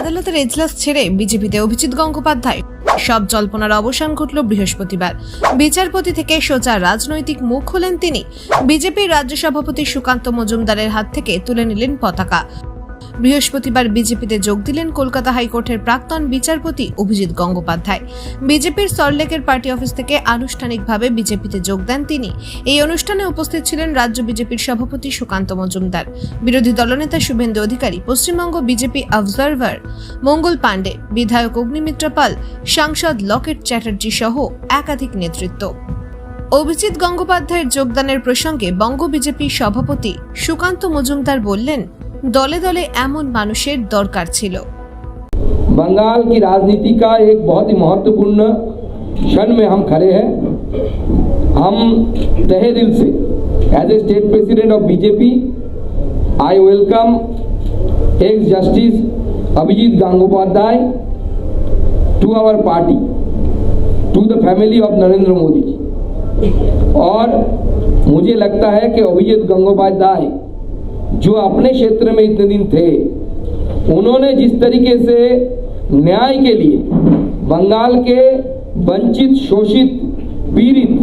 আদালতের এজলাস ছেড়ে বিজেপিতে অভিজিৎ গঙ্গোপাধ্যায়। সব জল্পনার অবসান ঘটল বৃহস্পতিবার। বিচারপতি থেকে সোজা রাজনৈতিক মুখ হলেন তিনি। বিজেপির রাজ্য সভাপতি সুকান্ত মজুমদারের হাত থেকে তুলে নিলেন পতাকা। বৃহস্পতিবার বিজেপিতে যোগ দিলেন কলকাতা হাইকোর্টের প্রাক্তন বিচারপতি অভিজিৎ গঙ্গোপাধ্যায়। বিজেপির সল্টলেকের পার্টি অফিস থেকে আনুষ্ঠানিকভাবে বিজেপিতে যোগ দেন তিনি। এই অনুষ্ঠানে উপস্থিত ছিলেন রাজ্য বিজেপির সভাপতি সুকান্ত মজুমদার, বিরোধী দলনেতা শুভেন্দু অধিকারী, পশ্চিমবঙ্গ বিজেপি অবজারভার মঙ্গল পাণ্ডে, বিধায়ক অগ্নিমিত্র পাল, সাংসদ লকেট চ্যাটার্জি সহ একাধিক নেতৃত্ব। অভিজিৎ গঙ্গোপাধ্যায়ের যোগদানের প্রসঙ্গে বঙ্গ বিজেপি সভাপতি সুকান্ত মজুমদার বললেন দলে দলে এমন মানুষের দরকার ছিল बंगाल की राजनीति का एक बहुत ही महत्वपूर्ण क्षण में हम खड़े हैं हम तहे दिल से as a state president of BJP I welcome ex justice Abhijit Gangopadhyay to our party to the family of Narendra Modi ji और मुझे लगता है कि अभिजीत गंगोपाध्याय जो अपने क्षेत्र में इतने दिन थे, उन्होंने जिस तरीके से न्याय के लिए बंगाल के वंचित, शोषित, पीड़ित,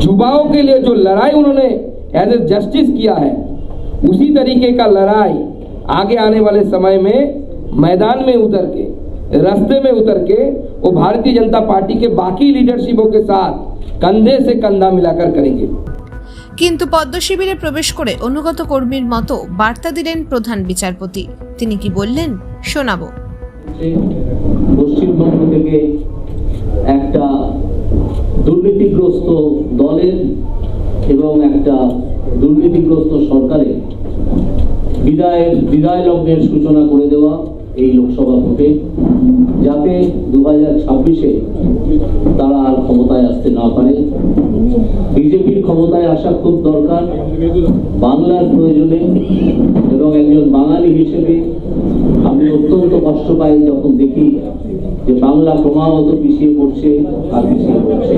जुबाओं के लिए जो लड़ाई उन्होंने एज ए जस्टिस किया है, उसी तरीके का लड़ाई आगे आने वाले समय में मैदान में उतर के, रास्ते में उतर के वो भारतीय जनता पार्टी के बाकी लीडरशिपों के साथ कंधे से कंधा मिलाकर करेंगे। কিন্তু পদ্ম শিবিরে প্রবেশ করে অনুগত কর্মীর মতো বার্তা দিলেন প্রধান বিচারপতি। তিনি কি বললেন, শোনাবো। পশ্চিমবঙ্গ থেকে একটা দুর্নীতিগ্রস্ত দলের এবং একটা দুর্নীতিগ্রস্ত সরকারের বিদায়ের, বিদায় লগ্নের সূচনা করে দেওয়া এই লোকসভা ভোটে, যাতে দু হাজার ছাব্বিশে তারা আর ক্ষমতায় আসতে না পারে। বিজেপির ক্ষমতায় আসা খুব দরকার। বাংলার প্রয়োজনে এবং একজন বাঙালি হিসেবে আমি অত্যন্ত কষ্ট পাই যখন দেখি যে বাংলা ক্রমাগত পিছিয়ে পড়ছে আর পিছিয়ে পড়ছে।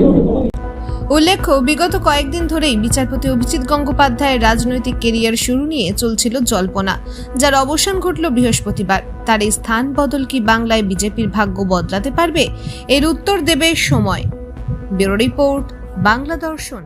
উল্লেখ্য, বিগত কয়েকদিন ধরেই বিচারপতি অভিজিৎ গঙ্গোপাধ্যায়ের রাজনৈতিক কেরিয়ার শুরু নিয়ে চলছিল জল্পনা, যার অবসান ঘটল বৃহস্পতিবার। তার এই স্থান বদল কি বাংলায় বিজেপির ভাগ্য বদলাতে পারবে? এর উত্তর দেবে সময়। ব্যুরো রিপোর্ট, বাংলা দর্শন।